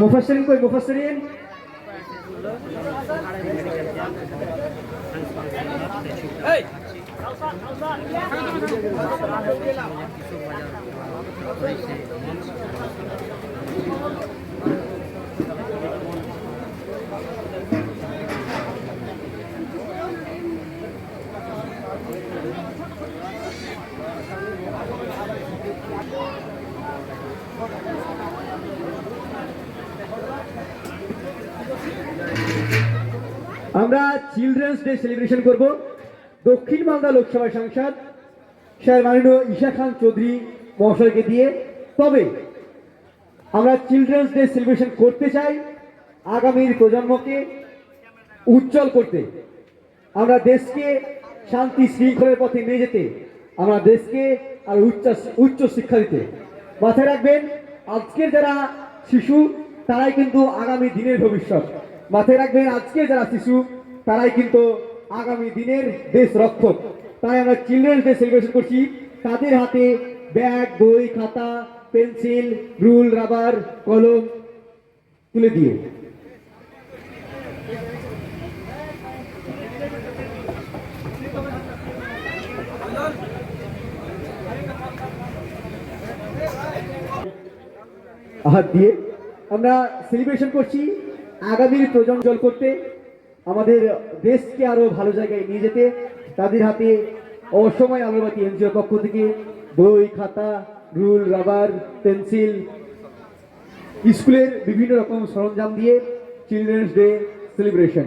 মুফাসসিরিন কই মুফাসসিরিন? এই! আমরা চিলড্রেন্স ডে সেলিব্রেশন করব। দক্ষিণ মালদা লোকসভা সাংসদ স্যার মাননীয় ঈশা খান চৌধুরী মহাশয়কে দিয়ে। তবে আমরা চিলড্রেন্স ডে সেলিব্রেশন করতে চাই আগামীর প্রজন্মকে উজ্জ্বল করতে। আমরা দেশকে শান্তি শৃঙ্খলের পথে নিয়ে যেতে, আমরা দেশকে আর উচ্চ উচ্চ শিক্ষা দিতে। মাথায় রাখবেন, আজকের যারা শিশু, তারাই কিন্তু আগামী দিনের ভবিষ্যৎ। মাথায় রাখবেন, আজকের যারা শিশু, তারাই কিন্তু আগামী দিনের দেশ রক্ষক। তাই আমরা চিলড্রেন ডে সেলিব্রেশন করছি। তাদের হাতে ব্যাগ, বই, খাতা, পেন্সিল, রুল, রাবার, কলম তুলে দিয়ে। হাত দিয়ে। আমরা সেলিব্রেশন করছি আগামীর প্রজন্ম করতে। আমাদের দেশকে আরও ভালো জায়গায় নিয়ে যেতে। তাদের হাতে অসময় আলোবাতি এনজিও পক্ষ থেকে বই, খাতা, রুল, রাবার, পেন্সিল, স্কুলের বিভিন্ন রকম সরঞ্জাম দিয়ে চিলড্রেন্স ডে সেলিব্রেশন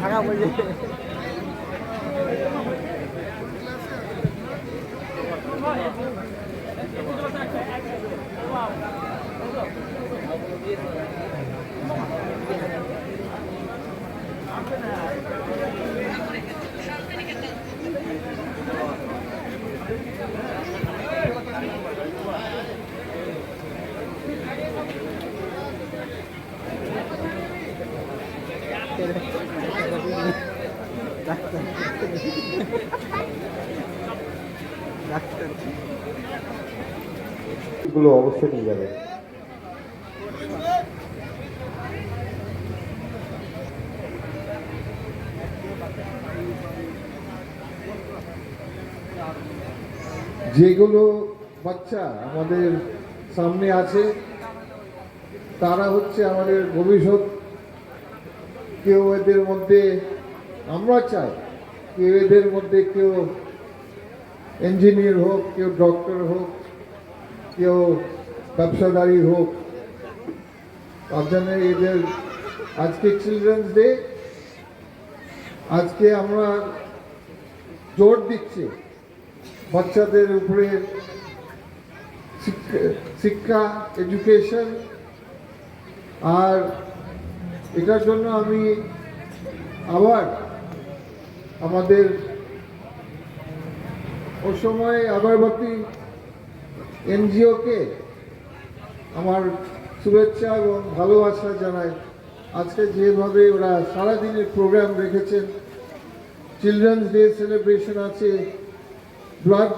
ঢাকা বাজে গুলো অবশ্যই নিয়ে যাবে। যেগুলো বাচ্চা আমাদের সামনে আছে, তারা হচ্ছে আমাদের ভবিষ্যৎ। কেউ এদের মধ্যে, আমরা চাই কেউ এদের মধ্যে কেউ ইঞ্জিনিয়ার হোক, কেউ ডক্টর হোক কেউ ব্যবসাদারি হোক, তার জন্য এদের, আজকে চিলড্রেন্স ডে আজকে আমরা জোর দিচ্ছি বাচ্চাদের উপরে শিক্ষা- এডুকেশন আর এটার জন্য আমি আবার আমাদের অসময় আগরবাতি এনজিওকে আমার শুভেচ্ছা এবং ভালোবাসা জানাই। আজকে যেভাবে ওরা সারাদিনের প্রোগ্রাম রেখেছেন চিলড্রেন্স ডে সেলিব্রেশন আছে ব্লাড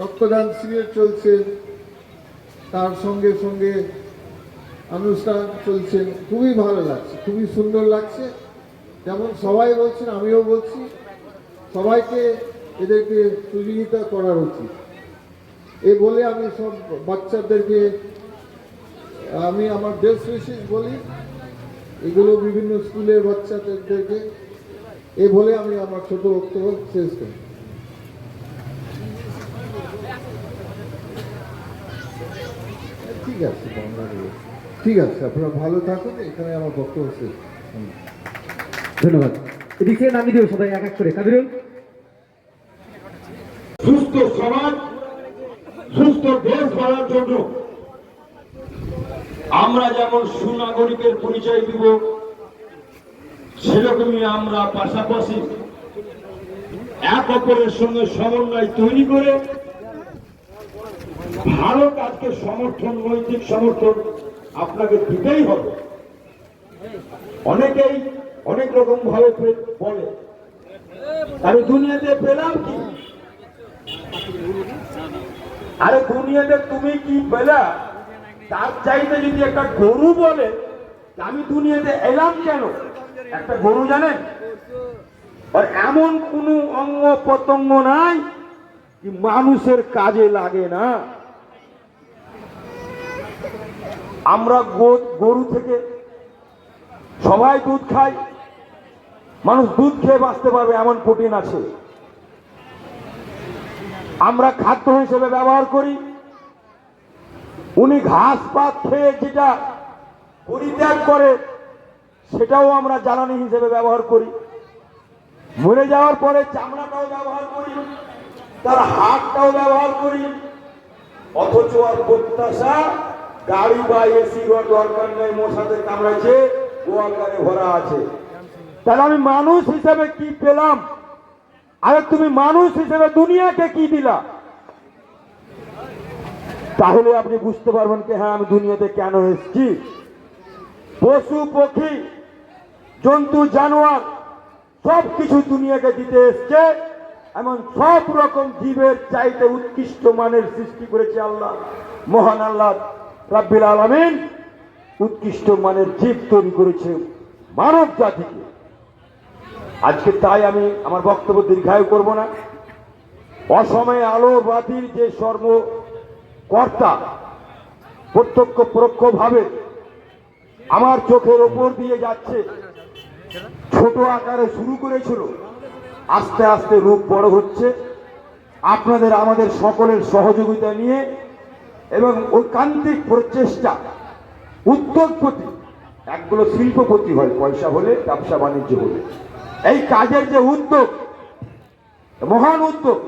রক্তদান শিবির চলছে, তার সঙ্গে সঙ্গে অনুষ্ঠান চলছে। খুবই ভালো লাগছে, খুবই সুন্দর লাগছে। যেমন সবাই বলছেন, আমিও বলছি, সবাইকে এদেরকে সুযোগিতা করার উচিত। এ বলে আমি সব বাচ্চাদেরকে আমি আমার দেশ বিশেষ বলি এগুলো বিভিন্ন স্কুলের বাচ্চাদেরকে এ বলে আমি আমার ছোট বক্তব্য শেষ করি। ঠিক আছে বাংলা ঠিক আছে আপনারা ভালো থাকুন এখানে আমার বক্তব্য শেষ। হুম। ধন্যবাদ। এদিক নামিয়ে দিও সবাই এক এক করে। কাবিরুল? সুস্থ সমাজ সুস্থ দেশ গড়ার জন্য। আমরা যেমন সুনাগরিকের পরিচয় দিব, সেরকমই আমরা পাশাপাশি এক অপরের সঙ্গে সমন্বয় তৈরি করে ভালো কাজকে সমর্থন, নৈতিক সমর্থন আপনাকে দিতেই হবে। অনেকেই অনেক রকম ভাবে বলে আমি দুনিয়াতে পেলাম কি? আরে দুনিয়াতে তুমি কি পেলা তার চাইতে যদি একটা গরু বলে আমি দুনিয়াতে এলাম কেন? একটা গরু জানেন আর এমন কোন অঙ্গ প্রত্যঙ্গ নাই কি মানুষের কাজে লাগে না। আমরা গরু থেকে সবাই দুধ খাই, মানুষ দুধ খেয়ে বাঁচতে পারবে, এমন প্রোটিন আছে। আমরা খাদ্য হিসেবে ব্যবহার করি। উনি ঘাস পাত খেয়ে যেটা পরিত্যাগ করে, সেটাও আমরা জ্বালানি হিসেবে ব্যবহার করি। মরে যাওয়ার পরে চামড়াটাও ব্যবহার করি, তার হাতটাও ব্যবহার করি। অথচ আর প্রত্যাশা, গাড়ি বা এসি দরকার নেই মশাতে কামড়াচ্ছে গোয়ালগারে ভরা আছে। তাহলে আমি মানুষ হিসেবে কি পেলাম? আরে তুমি মানুষ হিসেবে দুনিয়াকে কি দিলা? তাহলে আপনি বুঝতে পারবেন কি হ্যাঁ আমি দুনিয়াতে কেন এসেছি? পশু, পক্ষী, জন্তু, জানোয়ার সব কিছু দুনিয়াকে দিতে এসছে। এমন সব রকম জীবের চাইতে উৎকৃষ্ট মানের সৃষ্টি করেছে আল্লাহ, মহান আল্লাহ রাব্বিল আলামিন। উৎকৃষ্ট মানের জীব তৈরি করেছে মানব জাতিকে আজকে তাই আমি আমার বক্তব্য দীর্ঘায়ু করব না। অসময়ে আলো বাতির যে সর্ব কর্তা প্রত্যক্ষ পরোক্ষভাবে আমার চোখের ওপর দিয়ে যাচ্ছে, ছোট আকারে শুরু করেছিল, আস্তে আস্তে রূপ বড় হচ্ছে। আপনাদের, আমাদের সকলের সহযোগিতা নিয়ে এবং ঐকান্তিক প্রচেষ্টা, উদ্যোগপতি, একগুলো শিল্পপতি হয়, পয়সা হলে ব্যবসা বাণিজ্য হলে। এই কাজের যে উদ্যোগ, মহান উদ্যোগ,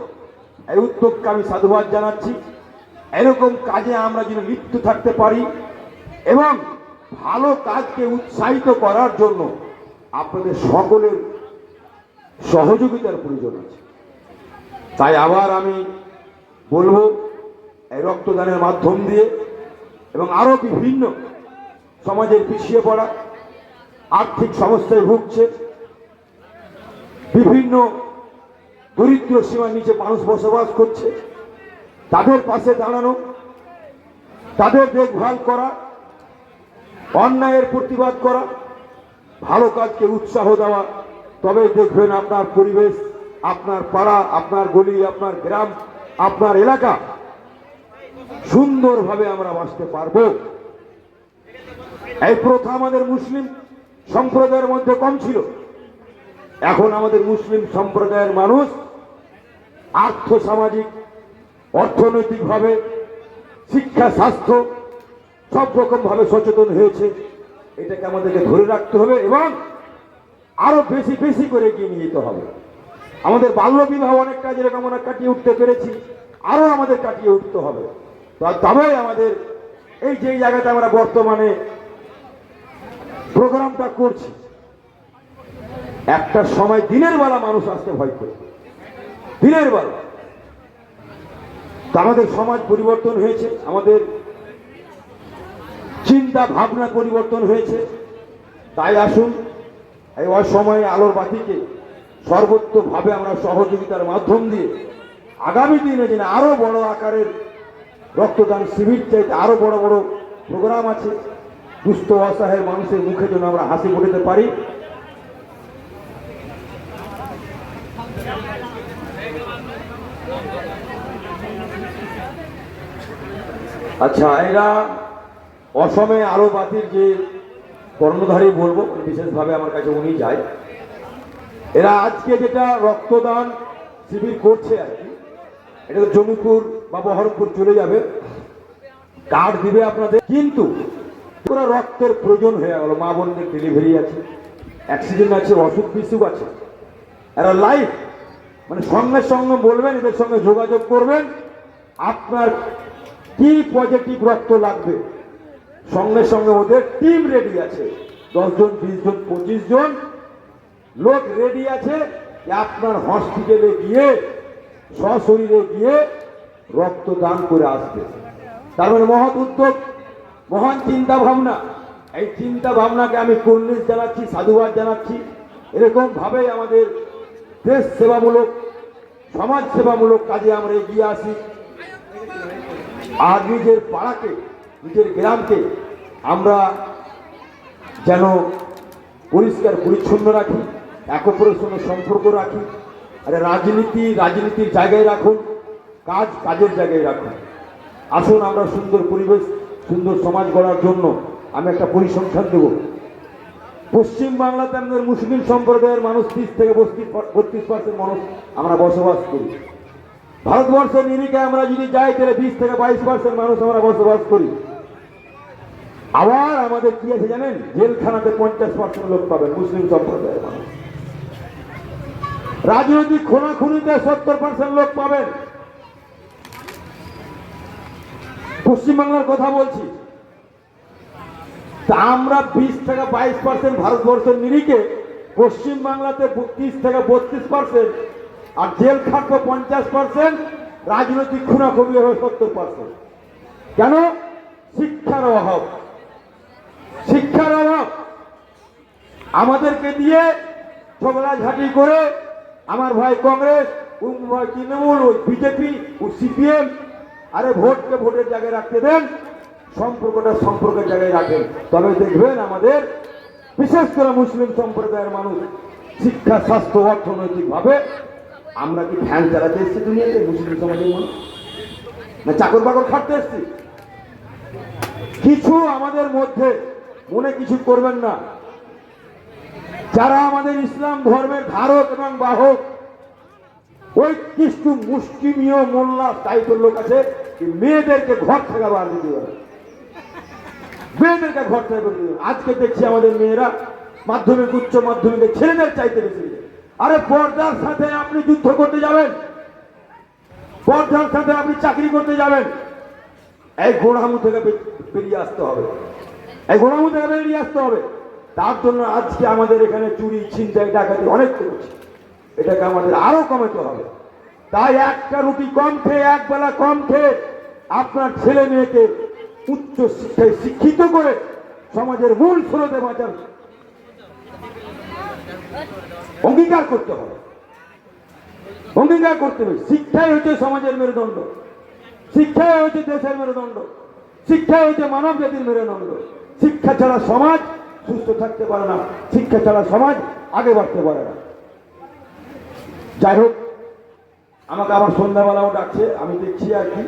এই উদ্যোগকে আমি সাধুবাদ জানাচ্ছি। এরকম কাজে আমরা যেন লিপ্ত থাকতে পারি এবং ভালো কাজকে উৎসাহিত করার জন্য আপনাদের সকলের সহযোগিতার প্রয়োজন আছে। তাই আবার আমি বলব, এই রক্তদানের মাধ্যম দিয়ে এবং আরও বিভিন্ন সমাজের পিছিয়ে পড়া, আর্থিক সমস্যায় ভুগছে বিভিন্ন দরিদ্র সীমার নিচে মানুষ বসবাস করছে। তাদের পাশে দাঁড়ানো, তাদের দেখভাল করা, অন্যায়ের প্রতিবাদ করা, ভালো কাজকে উৎসাহ দেওয়া। তবে দেখবেন আপনার পরিবেশ, আপনার পাড়া, আপনার গলি, আপনার গ্রাম, আপনার এলাকা সুন্দরভাবে আমরা বাঁচতে পারব। এই প্রথা আমাদের মুসলিম সম্প্রদায়ের মধ্যে কম ছিল। এখন আমাদের মুসলিম সম্প্রদায়ের মানুষ আর্থ সামাজিক অর্থনৈতিকভাবে, শিক্ষা, স্বাস্থ্য সব রকম ভাবে সচেতন হয়েছে। এটাকে আমাদেরকে ধরে রাখতে হবে এবং আরও বেশি বেশি করে এগিয়ে নিয়ে যেতে হবে। আমাদের বাল্য বিবাহ অনেকটা যেরকম আমরা কাটিয়ে উঠতে পেরেছি, আরও আমাদের কাটিয়ে উঠতে হবে। তা- তবেই আমাদের এই যে জায়গাতে আমরা বর্তমানে প্রোগ্রামটা করছি। একটা সময় দিনের বেলা মানুষ আসতে ভয় করে। দিনের বেলা। আমাদের সমাজ পরিবর্তন হয়েছে, আমাদের চিন্তা ভাবনা পরিবর্তন হয়েছে। তাই আসুন, এই অসময়ে আলোর বাতিকে সর্বোচ্চভাবে আমরা সহযোগিতার মাধ্যম দিয়ে আগামী দিনে যেন আরও বড় আকারের রক্তদান শিবির চাইতে আরও বড় বড় প্রোগ্রাম আছে, দুস্থ অসহায় মানুষের মুখে যেন আমরা হাসি ফোটাতে পারি। আচ্ছা এরা অসমে আলো বাতির যে কর্ণধারী বলব, বিশেষভাবে আমার কাছে উনি যায়। এরা আজকে যেটা রক্তদান শিবির করছে আর কি, এটা জমিপুর বা বহরমপুর চলে যাবে। কার্ড দিবে আপনাদের। কিন্তু পুরো রক্তের প্রয়োজন হয়ে গেল, মা বোনদের ডেলিভারি আছে অ্যাক্সিডেন্ট আছে অসুখ বিসুখ আছে। এরা লাইফ মানে সঙ্গে সঙ্গে বলবেন, এদের সঙ্গে যোগাযোগ করবেন। আপনার কি পজিটিভ রক্ত লাগবে? সঙ্গে সঙ্গে ওদের টিম রেডি আছে। দশজন বিশ জন, পঁচিশ জন লোক রেডি আছে। আপনার হসপিটালে গিয়ে, সশরীরে গিয়ে রক্ত দান করে আসবে। তার মানে মহৎ উদ্যোগ, মহান চিন্তা ভাবনা। এই চিন্তা ভাবনাকে আমি কুর্নিশ জানাচ্ছি, সাধুবাদ জানাচ্ছি। এরকম ভাবে আমাদের দেশ সেবামূলক, সমাজ সেবামূলক কাজে আমরা এগিয়ে আসি। আর নিজের পাড়াকে, নিজের গ্রামকে আমরা যেন পরিষ্কার, পরিচ্ছন্ন রাখি অপরের সঙ্গে সম্পর্ক রাখি, আর রাজনীতি, রাজনীতির জায়গায় রাখুন, কাজ, কাজের জায়গায় রাখুন। আসুন আমরা সুন্দর পরিবেশ, সুন্দর সমাজ গড়ার জন্য আমি একটা পরিসংখ্যান দেব। পশ্চিম বাংলাতে আমাদের মুসলিম সম্প্রদায়ের মানুষ তিরিশ থেকে বত্রিশ পার্সেন্ট মানুষ আমরা বসবাস করি। ভারতবর্ষের নিরিখে আমরা যদি যাই, তাহলে বিশ থেকে বাইশ পার্সেন্ট মানুষ আমরা বসবাস করি। আবার আমাদের কি আছে জানেন? জেলখানাতে পঞ্চাশ পার্সেন্ট লোক পাবেন, মুসলিম সম্প্রদায়ের মানুষ। রাজনৈতিক খুনাখুনিতে সত্তর পার্সেন্ট লোক পাবেন। পশ্চিমবাংলার কথা বলছি। তা আমরা বিশ থেকে বাইশ পার্সেন্ট ভারতবর্ষের নিরিখে, পশ্চিমবাংলাতে তিরিশ থেকে বত্রিশ পার্সেন্ট আর জেল খাটবো পঞ্চাশ পার্সেন্ট রাজনৈতিক খুনাখুনি হবে সত্তর পার্সেন্ট কেন? শিক্ষার অভাব। শিক্ষার অভাব। আমাদেরকে দিয়ে ঝগড়াঝাটি করে আমার ভাই কংগ্রেস ভাই তৃণমূল, ওই বিজেপি, ও সিপিএম, আরে ভোটকে ভোটের জায়গায় রাখতে দেন, সম্পর্কটা সম্পর্কের জায়গায় রাখেন। তবে দেখবেন আমাদের, বিশেষ করে মুসলিম সম্প্রদায়ের মানুষ শিক্ষা, স্বাস্থ্য অর্থনৈতিক ভাবে আমরা কি ফ্যান চালাতে এসেছি দুনিয়াতে? মুসলিম সমাজের মানুষ না চাকর বাকর খাটতে এসেছি? কিছু আমাদের মধ্যে মনে কিছু করবেন না। যারা আমাদের ইসলাম ধর্মের ধারক এবং বাহক ওই কিছু মুষ্টিমীয় মোল্লা টাইপের লোক আছে মেয়েদেরকে ঘর থেকে বার দিতে পারে মেয়েদেরকে ঘর থেকে আজকে দেখছি আমাদের মেয়েরা মাধ্যমিক, উচ্চ মাধ্যমিকে ছেলেদের চাইতে বেশি। আরে পর্দার সাথে আপনি যুদ্ধ করতে যাবেন। পর্দার সাথে আপনি চাকরি করতে যাবেন। এই গোড়ামু থেকে বেরিয়ে আসতে হবে। এই গোড়ামু থেকে বেরিয়ে আসতে হবে। তার জন্য আজকে আমাদের এখানে চুরি, ছিনতাই, ডাকাতি অনেক করেছে। এটাকে আমাদের আরও কমাতে হবে। তাই একটা রুটি কম খেয়ে, এক বেলা কম খেয়ে আপনার ছেলে মেয়েকে উচ্চ শিক্ষায় শিক্ষিত করে সমাজের মূল স্রোতে বাঁচার অঙ্গীকার করতে হবে। অঙ্গীকার করতে হবে। শিক্ষাই হচ্ছে সমাজের মেরুদণ্ড। শিক্ষাই হচ্ছে দেশের মেরুদণ্ড। শিক্ষাই হচ্ছে মানব জাতির মেরুদণ্ড। শিক্ষা ছাড়া সমাজ সুস্থ থাকতে পারে না। শিক্ষা ছাড়া সমাজ আগে বাড়তে পারে না। যাই হোক, আমাকে আবার সন্ধ্যাবেলাও ডাকছে। আমি দেখছি আর কি।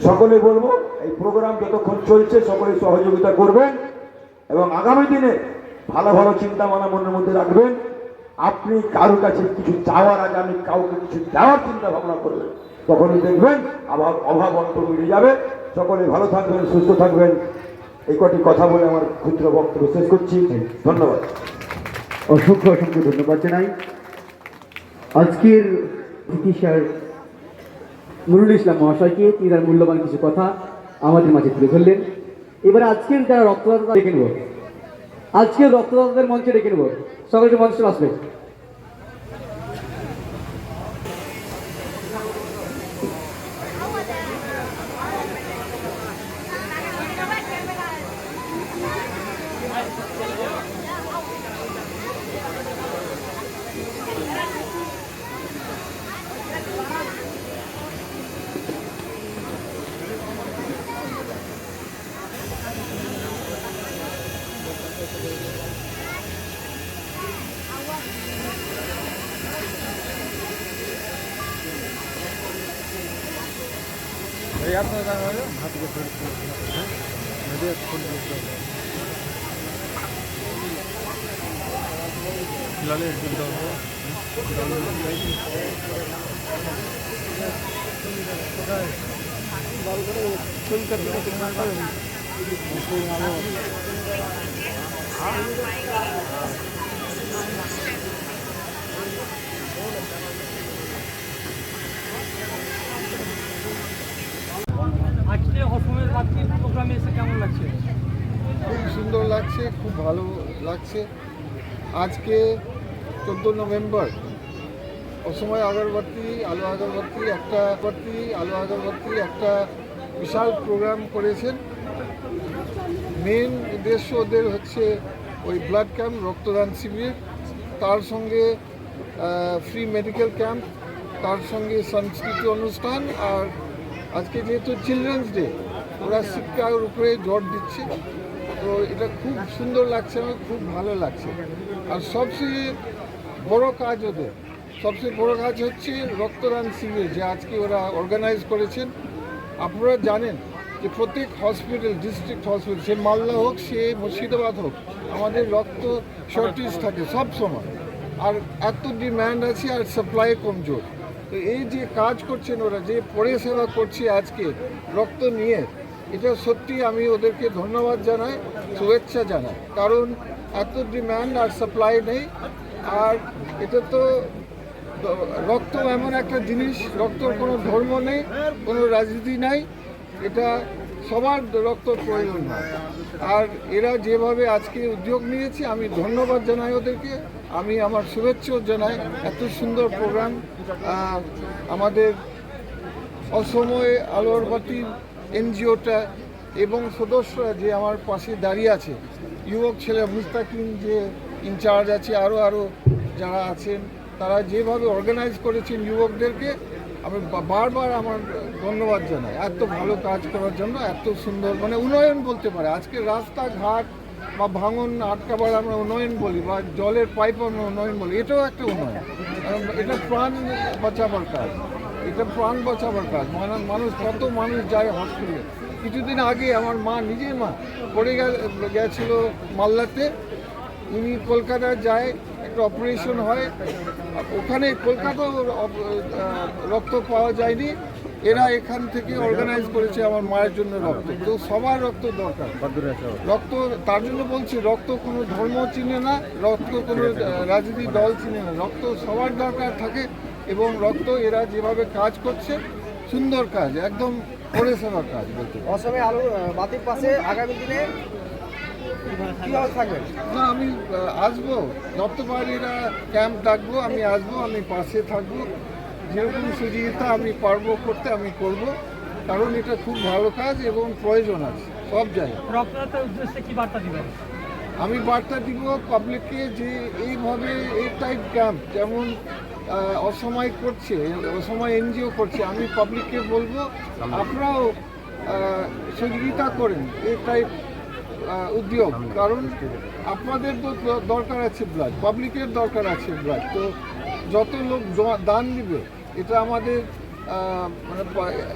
সকলে বলব, এই প্রোগ্রাম যতক্ষণ চলছে সকলে সহযোগিতা করবেন। এবং আগামী দিনে ভালো ভালো চিন্তা ভাবনা মনের মধ্যে রাখবেন। আপনি কারোর কাছে কিছু চাওয়ার আগে আমি কাউকে কিছু দেওয়ার চিন্তা ভাবনা করবেন। তখনই দেখবেন আবার অভাব অন্ত মিলে যাবে। সকলে ভালো থাকবেন, সুস্থ থাকবেন। এই কটি কথা বলে আমার ক্ষুদ্র বক্তব্য শেষ করছি। ধন্যবাদ। অসংখ্য অসংখ্য ধন্যবাদ জানাই। আজকের স্যার নুরুল ইসলাম মহাশয়কে তিনি তার মূল্যবান কিছু কথা আমাদের মাঝে তুলে ধরলেন। এবার আজকের যারা রক্তদাতা ডেকে নেব। আজকের রক্তদাতাদের মঞ্চে ডেকে নেব। সকলকে মঞ্চে আসবে 짬뽕에다가요? 가지고 রাত্রির প্রোগ্রামে এসে কেমন লাগছে? খুব সুন্দর লাগছে, খুব ভালো লাগছে। আজকে চোদ্দ নভেম্বর। অসময় আগরবাতি, আলো আগরবাতি, একটা বাতি, আলো আগরবাতি, একটা বিশাল প্রোগ্রাম করেছেন। মেন উদ্দেশ্য ওদের হচ্ছে ওই ব্লাড ক্যাম্প রক্তদান শিবির। তার সঙ্গে ফ্রি মেডিকেল ক্যাম্প তার সঙ্গে সংস্কৃতি অনুষ্ঠান, আর আজকে যেহেতু চিলড্রেন্স ডে ওরা শিক্ষার উপরে জোর দিচ্ছে। তো এটা খুব সুন্দর লাগছে আমার, খুব ভালো লাগছে। আর সবচেয়ে বড় কাজ ওদের, সবচেয়ে বড় কাজ হচ্ছে রক্তদান শিবির, যে আজকে ওরা অর্গানাইজ করেছেন। আপনারা জানেন যে প্রত্যেক হসপিটাল ডিস্ট্রিক্ট হসপিটাল সে মালদা হোক, সে মুর্শিদাবাদ হোক, আমাদের রক্ত শর্টেজ থাকে সব সময়। আর এত ডিম্যান্ড আছে আর সাপ্লাই কমজোর। তো এই যে কাজ করছেন ওরা, যে পরিষেবা করছে আজকে রক্ত নিয়ে এটা সত্যি আমি ওদেরকে ধন্যবাদ জানাই, শুভেচ্ছা জানাই। কারণ এত ডিম্যান্ড আর সাপ্লাই নেই, আর এটা তো রক্ত এমন একটা জিনিস, রক্তর কোনো ধর্ম নেই, কোনো রাজনীতি নাই, এটা সবার রক্ত প্রয়োজন হয়। আর এরা যেভাবে আজকে উদ্যোগ নিয়েছে, আমি ধন্যবাদ জানাই ওদেরকে, আমি আমার শুভেচ্ছাও জানাই। এত সুন্দর প্রোগ্রাম আমাদের অসময়ে আলোর বাতি এনজিওটা এবং সদস্যরা যে আমার পাশে দাঁড়িয়ে আছে, যুবক ছেলে মুস্তাকিম যে ইনচার্জ আছে আরও আরও যারা আছেন, তারা যেভাবে অর্গানাইজ করেছেন যুবকদেরকে, আমি বারবার আমার ধন্যবাদ জানাই। এত ভালো কাজ করার জন্য, এত সুন্দর মানে উন্নয়ন বলতে পারে। আজকে রাস্তাঘাট বা ভাঙন আটকাবার আমরা উন্নয়ন বলি, বা জলের পাইপ আমরা উন্নয়ন বলি, এটাও একটা উন্নয়ন। এটা প্রাণ বাঁচাবার কাজ। এটা প্রাণ বাঁচাবার কাজ। মানুষ মানুষ কত মানুষ যায় হসপিটালে কিছুদিন আগে আমার মা নিজের মা পড়ে গেছিল মালদাতে। উনি কলকাতা যায় একটা অপারেশন হয়। ওখানে কলকাতাও রক্ত পাওয়া যায়নি। এরা এখান থেকে অর্গানাইজ করেছে আমার মায়ের জন্য রক্ত। তো সবার রক্ত দরকার। রক্ত তার জন্য বলছি রক্ত কোনো ধর্ম চিনে না রক্ত কোনো রাজনীতি দল চিনে না। রক্ত সবার দরকার থাকে। এবং রক্ত এরা যেভাবে কাজ করছে সুন্দর কাজ একদম পরিষেবার কাজ বলতে। অসমে আলো বাতির পাশে আগামী দিনে না আমি আসব। দত্তবাড়িরা ক্যাম্প ডাকবো আমি আসব আমি পাশে থাকব। যেরকম সুযোগিতা আমি পারব করতে আমি করব। কারণ এটা খুব ভালো কাজ এবং প্রয়োজন আছে সব জায়গায়। উদ্দেশ্যে কি বার্তা দিবেন? আমি বার্তা দিব পাবলিককে যে এইভাবে এই টাইপ ক্যাম্প যেমন অসময় করছে অসময় এনজিও করছে আমি পাবলিককে বলব আপনারাও সহযোগিতা করেন এই টাইপ উদ্যোগ। কারণ আপনাদের তো দরকার আছে ব্লাড পাবলিকের দরকার আছে ব্লাড তো যত লোক দান দিবে এটা আমাদের মানে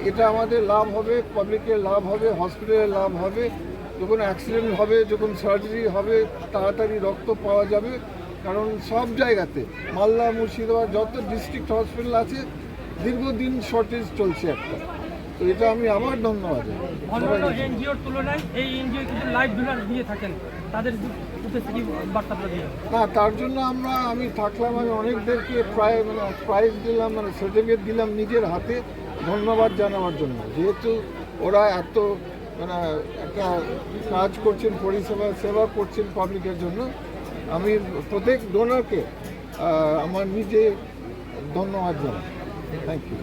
এটা আমাদের লাভ হবে পাবলিকের লাভ হবে হসপিটালের লাভ হবে যখন অ্যাক্সিডেন্ট হবে যখন সার্জারি হবে তাড়াতাড়ি রক্ত পাওয়া যাবে কারণ সব জায়গাতে মালদা মুর্শিদাবাদ যত ডিস্ট্রিক্ট হসপিটাল আছে দীর্ঘদিন শর্টেজ চলছে একটা। তো এটা আমি আবার ধন্যবাদ অন্যান্য এনজিওর তুলনায় এই এনজিও কিন্তু লাইভ ডোনার দিয়ে থাকেন তাদের উদ্দেশ্যে বার্তাটা দিয়ে। না তার জন্য আমরা আমি থাকলাম আমি অনেকদেরকে প্রায় মানে প্রাইজ দিলাম মানে সার্টিফিকেট দিলাম নিজের হাতে ধন্যবাদ জানাবার জন্য। যেহেতু ওরা এত মানে একটা কাজ করছেন পরিষেবা সেবা করছেন পাবলিকের জন্য আমি প্রত্যেক ডোনারকে আমার নিজে ধন্যবাদ জানাই। Thank you